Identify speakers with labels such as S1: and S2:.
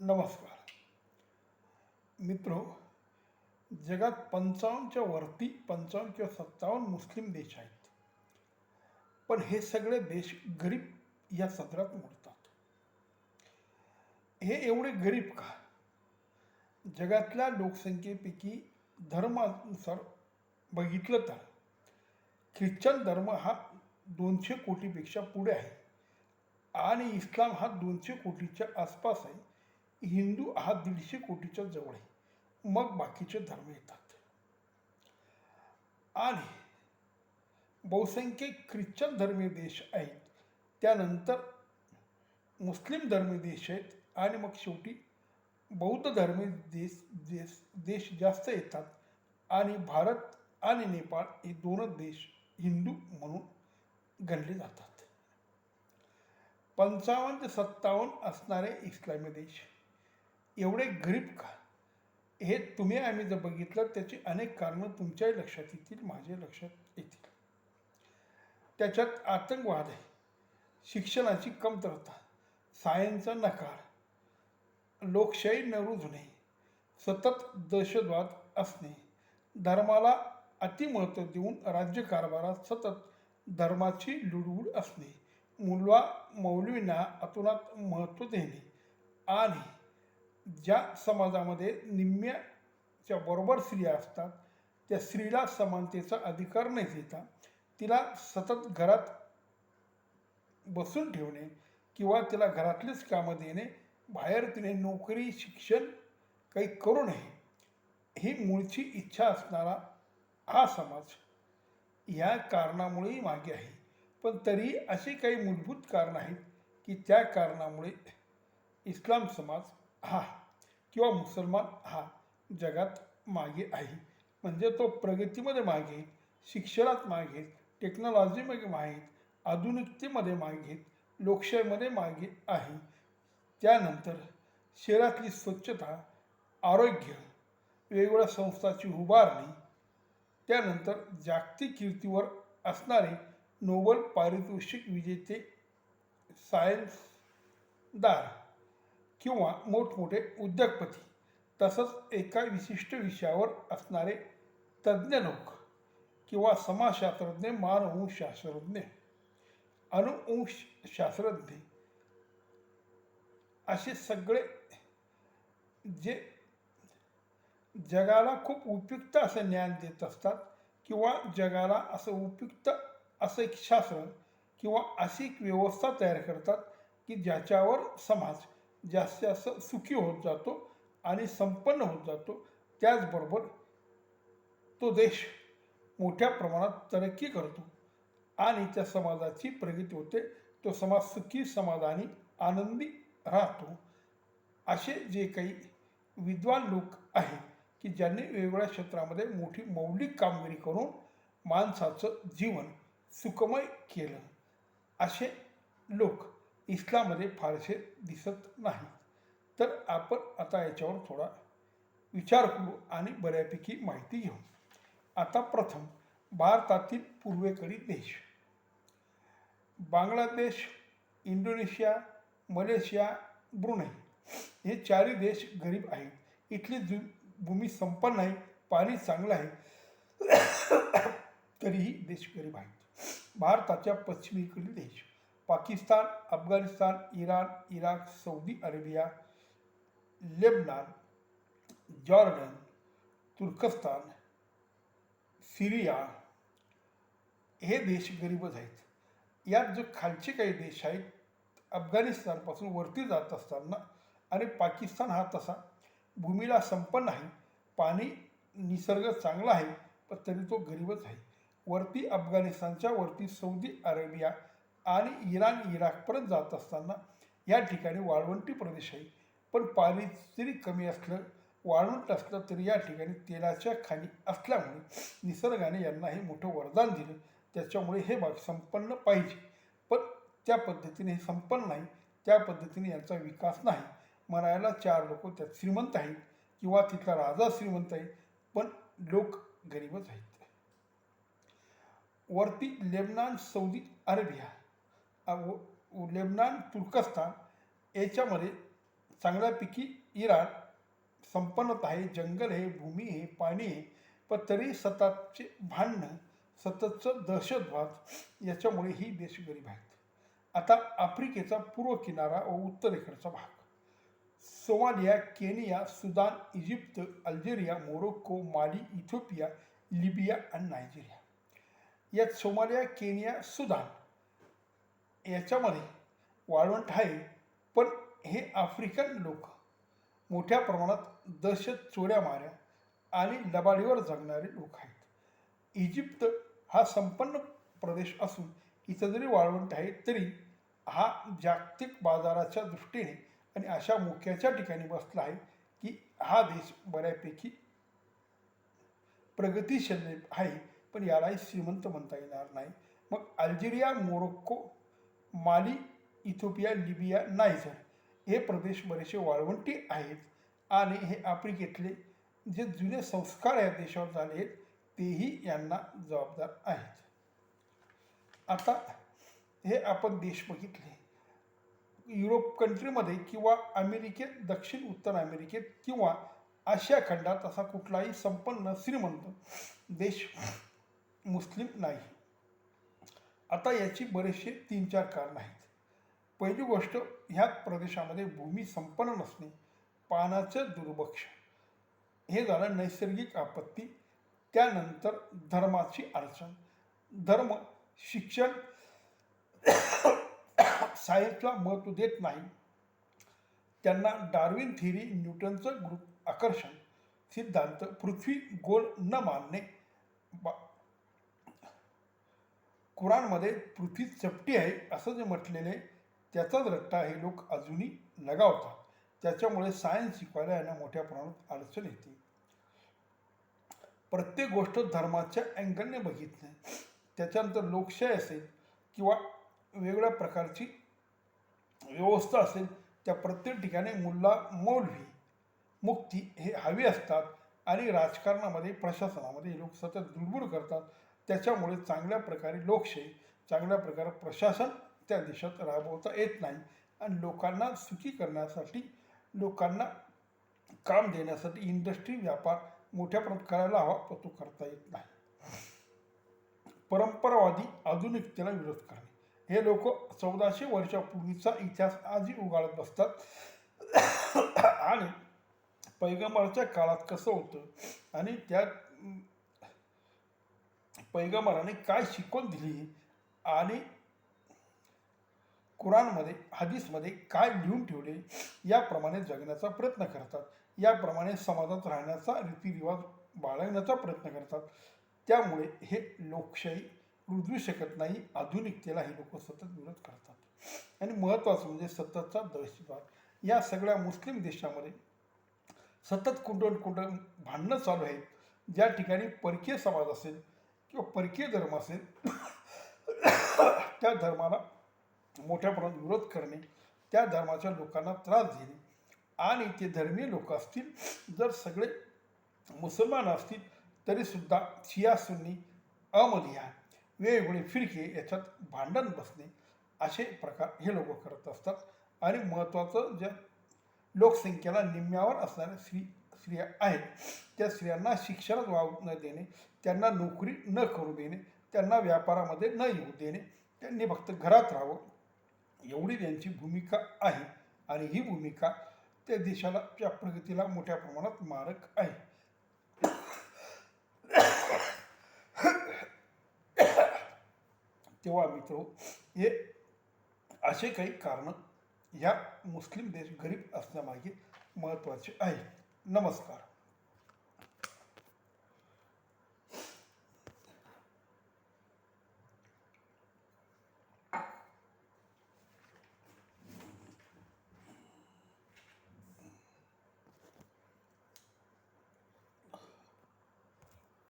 S1: नमस्कार. मित्रो जगात पंचावन्नच्या वरती पंचावन्न किंवा सत्तावन्न मुस्लिम देश आहेत. पण हे सगळे देश गरीब या सदरात मोडतात. हे एवढे गरीब का? जगातल्या लोकसंख्येपैकी धर्मानुसार बघितलं तर ख्रिश्चन धर्म हा दोनशे कोटीपेक्षा पुढे आहे आणि इस्लाम हा दोनशे कोटीच्या आसपास आहे. हिंदू हा दीडशे कोटीच्या जवळ आहे. मग बाकीचे धर्म येतात. आणि बहुसंख्यक ख्रिश्चन धर्मीय देश आहेत. त्यानंतर मुस्लिम धर्मीय देश आहेत. आणि मग शेवटी बौद्ध धर्मीय देश देश देश जास्त येतात. आणि भारत आणि नेपाळ हे दोनच देश हिंदू म्हणून गणले जातात. पंचावन्न ते सत्तावन्न असणारे इस्लामी देश. एवढे गरीब का? हे तुम्ही आम्ही जर बघितलं त्याची अनेक कारणं तुमच्याही लक्षात येतील माझे लक्षात येतील. त्याच्यात आतंकवाद आहे. शिक्षणाची कमतरता सायन्सचा नकार लोकशाही न होणे सतत दहशतवाद असणे धर्माला अतिमहत्त्व देऊन राज्यकारभारात सतत धर्माची लुडबुड असणे मुलवा मौलवींना अतुनात महत्त्व देणे आणि ज्या समाजामध्ये निम्म्याच्या बरोबर स्त्रिया असतात त्या स्त्रीला समानतेचा अधिकार नाही देता. तिला सतत घरात बसून ठेवणे किंवा तिला घरातलीच कामं देणे बाहेर तिने नोकरी शिक्षण काही करू नये ही मूळची इच्छा असणारा हा समाज ह्या कारणामुळेही मागे आहे. पण तरी अशी काही मूलभूत कारणं आहेत की त्या कारणामुळे इस्लाम समाज हा किंवा मुसलमान हा जगात मागे आहे. म्हणजे तो प्रगतीमध्ये मागे शिक्षणात मागे टेक्नॉलॉजीमध्ये मागे आधुनिकतेमध्ये मागे लोकशाहीमध्ये मागे आहे. त्यानंतर शहरातली स्वच्छता आरोग्य वेगवेगळ्या संस्थाची उभारणी त्यानंतर जागतिक कीर्तीवर असणारे नोबल पारितोषिक विजेते सायन्सदार किंवा मोठमोठे उद्योगपती तसंच एका विशिष्ट विषयावर असणारे तज्ज्ञ लोक किंवा समाजशास्त्रज्ञ मानवशास्त्रज्ञ अणुवंशशास्त्रज्ञ असे सगळे जे जगाला खूप उपयुक्त असं ज्ञान देत असतात किंवा जगाला असं उपयुक्त असं एक शास्त्र किंवा अशी एक व्यवस्था तयार करतात की ज्याच्यावर समाज जास्त जास्त सुखी होत जातो आणि संपन्न होत जातो. त्याचबरोबर तो देश मोठ्या प्रमाणात तरक्की करतो आणि त्या समाजाची प्रगती होते. तो समाज सुखी समाधानी आनंदी राहतो. असे जे काही विद्वान लोक आहेत की ज्यांनी वेगवेगळ्या क्षेत्रामध्ये मोठी मौलिक कामगिरी करून माणसाचं जीवन सुखमय केलं. असे लोक इस्लाममध्ये फारसे दिसत नाही. तर आपण आता याच्यावर थोडा विचार करू आणि बऱ्यापैकी माहिती घेऊ. आता प्रथम भारतातील पूर्वेकडील देश. बांगलादेश इंडोनेशिया मलेशिया ब्रुनेई हे चारही देश गरीब आहेत. इथली जु भूमी संपन्न आहे पाणी चांगलं आहे. तरीही देश गरीब आहेत. भारताच्या पश्चिमेकडील देश. Pakistan Afghanistan Iran Iraq Saudi Arabia Lebanon Jordan तुर्कस्तान सिरिया हे देश गरीबच आहेत. यात जो खालचे काही देश आहेत अफगाणिस्तानपासून वरती जात असताना आणि पाकिस्तान हा तसा भूमीला संपन्न आहे पाणी निसर्ग चांगला आहे पण तरी तो गरीबच आहे. वरती अफगाणिस्तानच्या वरती सौदी अरेबिया आणि इराण इराकपर्यंत जात असताना या ठिकाणी वाळवंटी प्रदेश आहे. पण पाणी जरी कमी असलं वाळवंट असलं तरी या ठिकाणी तेलाच्या खाणी असल्यामुळे निसर्गाने यांना हे मोठं वरदान दिलं. त्याच्यामुळे हे भाग संपन्न पाहिजे. पण त्या पद्धतीने हे संपन्न नाही. त्या पद्धतीने यांचा विकास नाही. म्हणायला चार लोक त्यात श्रीमंत आहेत किंवा तिथला राजा श्रीमंत आहे पण लोक गरीबच आहेत. वरती लेबनान सौदी अरेबिया. लेबनान तुर्कस्तान याच्यामध्ये चांगल्यापैकी इराण संपन्नत आहे जंगल आहे भूमी आहे पाणी आहे. पण तरी सततचे भांडणं सततचं दहशतवाद याच्यामुळे ही देश गरीब आहेत. आता आफ्रिकेचा पूर्व किनारा व उत्तरेकडचा भाग. Somalia Kenya Sudan Egypt Algeria Morocco Mali Ethiopia Libya आणि नायजेरिया. यात सोमालिया केनिया सुदान याच्यामध्ये वाळवंट आहे पण हे आफ्रिकन लोक मोठ्या प्रमाणात दहशत चोऱ्या माऱ्या आणि लबाडीवर जगणारे लोक आहेत. इजिप्त हा संपन्न प्रदेश असून इथं जरी वाळवंट आहे तरी हा जागतिक बाजाराच्या दृष्टीने आणि अशा मोक्याच्या ठिकाणी बसला आहे की हा देश बऱ्यापैकी प्रगतीशील आहे पण यालाही श्रीमंत म्हणता येणार नाही. मग Algeria Morocco Mali Ethiopia Libya Niger हे प्रदेश बरेचसे वाळवंटी आहेत आणि हे आफ्रिकेतले जे जुने संस्कार या देशावर झाले आहेत तेही यांना जबाबदार आहेत. आता हे आपण देश बघितले. युरोप कंट्रीमध्ये किंवा अमेरिकेत दक्षिण उत्तर अमेरिकेत किंवा आशिया खंडात असा कुठलाही संपन्न श्रीमंत देश मुस्लिम नाही. आता याची बरेचसे तीन चार कारण आहेत. पहिली गोष्ट ह्या प्रदेशामध्ये भूमी संपन्न नसणे पाण्याचं दुर्भक्ष. हे झालं नैसर्गिक आपत्ती त्यानंतर धर्माची अडचण. धर्म शिक्षण सायन्सला महत्त्व देत नाही. त्यांना डार्विन थिरी न्यूटनचं गुरु आकर्षण. सिद्धांत पृथ्वी गोल न मानणे बा कुराणमध्ये पृथ्वी चपटी आहे असं जे म्हटलेलं आहे त्याचाच रट्टा हे लोक अजूनही लगावतात त्याच्यामुळे सायन्स शिकवायला यांना मोठ्या प्रमाणात अडचण येते. प्रत्येक गोष्ट धर्माच्या अँगलने बघितली. त्याच्यानंतर लोकशाही असेल किंवा वेगवेगळ्या प्रकारची व्यवस्था असेल त्या प्रत्येक ठिकाणी मुल्ला मौलवी मुक्ती हे हवी असतात आणि राजकारणामध्ये प्रशासनामध्ये हे लोक सतत दुर्बुड करतात. त्याच्यामुळे चांगल्या प्रकारे लोकशाही चांगल्या प्रकारे प्रशासन त्या देशात राबवता येत नाही. आणि लोकांना सुखी करण्यासाठी लोकांना काम देण्यासाठी इंडस्ट्री व्यापार मोठ्या प्रमाणात करायला हवा पण तो करता येत नाही. परंपरावादी आधुनिकतेला विरोध करणे. हे लोक चौदाशे वर्षापूर्वीचा इतिहास आजही उगाळत बसतात. आणि पैगंबरच्या काळात कसं होतं? आणि त्या पैगंबराने काय शिकवण दिली आणि कुराणमध्ये हदीसमध्ये काय लिहून ठेवले याप्रमाणे जगण्याचा प्रयत्न करतात. याप्रमाणे समाजात राहण्याचा रीतिरिवाज बाळगण्याचा प्रयत्न करतात. त्यामुळे हे लोकशाही रुजवू शकत नाही आधुनिकतेला हे लोक सतत विरोध करतात. आणि महत्त्वाचं म्हणजे सततचा दहशतवाद. या सगळ्या मुस्लिम देशामध्ये सतत कुठं कुठं भांडणं चालू आहेत. ज्या ठिकाणी परकीय समाज असेल किंवा परकीय धर्म असेल त्या धर्माला मोठ्या प्रमाणात विरोध करणे त्या धर्माच्या लोकांना त्रास देणे आणि ते धर्मीय लोक असतील जर सगळे मुसलमान असतील तरीसुद्धा शिया सुन्नी अमलिया वेगवेगळे फिरके याच्यात भांडण बसणे असे प्रकार हे लोक करत असतात. आणि महत्त्वाचं ज्या लोकसंख्येला निम्म्यावर असणाऱ्या स्त्री स्त्रिया आहेत त्या स्त्रियांना शिक्षणात वाव न देणे त्यांना नोकरी न करू देणे त्यांना व्यापारामध्ये न येऊ देणे त्यांनी फक्त घरात राहावं. एवढी त्यांची भूमिका आहे आणि ही भूमिका त्या देशाला त्या प्रगतीला मोठ्या प्रमाणात मारक आहे. तेव्हा मित्र हे असे काही कारणं ह्या मुस्लिम देश गरीब असण्यामागे महत्त्वाचे आहे. नमस्कार.